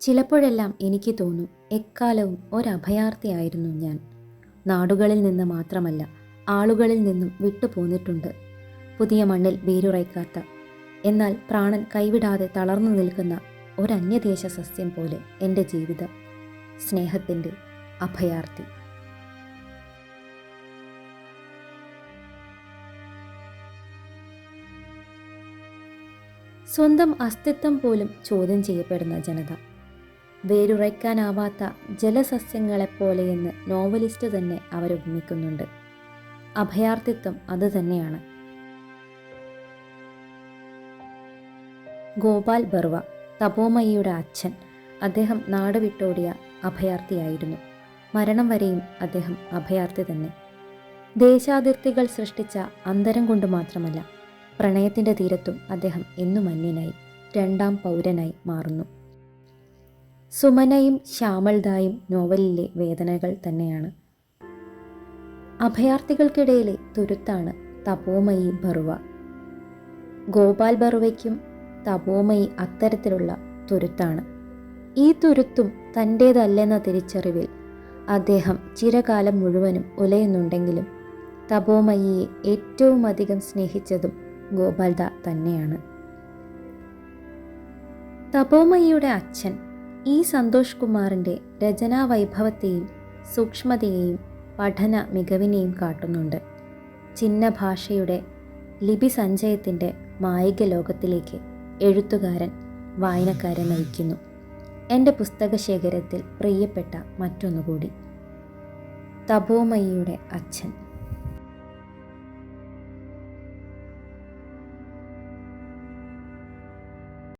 ചിലപ്പോഴെല്ലാം എനിക്ക് തോന്നും എക്കാലവും ഒരഭയാർത്ഥിയായിരുന്നു ഞാൻ. നാടുകളിൽ നിന്ന് മാത്രമല്ല ആളുകളിൽ നിന്നും വിട്ടുപോന്നിട്ടുണ്ട്. പുതിയ മണ്ണിൽ വേരുറയ്ക്കാത്ത എന്നാൽ പ്രാണൻ കൈവിടാതെ തളർന്നു നിൽക്കുന്ന ഒരന്യദേശ സസ്യം പോലെ എന്റെ ജീവിതം സ്നേഹത്തിന്റെ അഭയാർത്ഥി. സ്വന്തം അസ്തിത്വം പോലും ചോദ്യം ചെയ്യപ്പെടുന്ന ജനത. വേരുറയ്ക്കാനാവാത്ത ജലസസ്യങ്ങളെപ്പോലെയെന്ന് നോവലിസ്റ്റ് തന്നെ അവരുപമിക്കുന്നുണ്ട് അഭയാർത്ഥിത്വം അതുതന്നെയാണ് ഗോപാൽ ബർവ തപോമയിയുടെ അച്ഛൻ അദ്ദേഹം നാട് വിട്ടോടിയ അഭയാർത്ഥിയായിരുന്നു. മരണം വരെയും അദ്ദേഹം അഭയാർത്ഥി തന്നെ. ദേശാതിർത്തികൾ സൃഷ്ടിച്ച അന്തരം കൊണ്ട് മാത്രമല്ല പ്രണയത്തിന്റെ തീരത്തും അദ്ദേഹം എന്നും അന്യനായി രണ്ടാം പൗരനായി മാറുന്നു. സുമനയും ശ്യാമൾദായും നോവലിലെ വേദനകൾ തന്നെയാണ്. അഭയാർത്ഥികൾക്കിടയിലെ തുരുത്താണ് തപോമയി ബറുവ. ഗോപാൽ ബറുവയ്ക്കും തപോമയി അത്തരത്തിലുള്ള തുരുത്താണ്. ഈ തുരുത്തും തന്റേതല്ലെന്ന തിരിച്ചറിവിൽ അദ്ദേഹം ചിരകാലം മുഴുവനും ഉലയുന്നുണ്ടെങ്കിലും തപോമയിയെ ഏറ്റവും അധികം സ്നേഹിച്ചതും ഗോപാൽദ തന്നെയാണ്. തപോമയിയുടെ അച്ഛൻ ഈ സന്തോഷ് കുമാറിന്റെ രചനാ വൈഭവത്തെയും സൂക്ഷ്മതയെയും പഠന മികവിനെയും കാട്ടുന്നുണ്ട്. ചിഹ്ന ഭാഷയുടെ ലിപി സഞ്ചയത്തിന്റെ മായിക ലോകത്തിലേക്ക് എഴുത്തുകാരൻ വായനക്കാരെ നയിക്കുന്നു. എന്റെ പുസ്തകശേഖരത്തിൽ പ്രിയപ്പെട്ട മറ്റൊന്നുകൂടി. തപോമയിയുടെ അച്ഛൻ.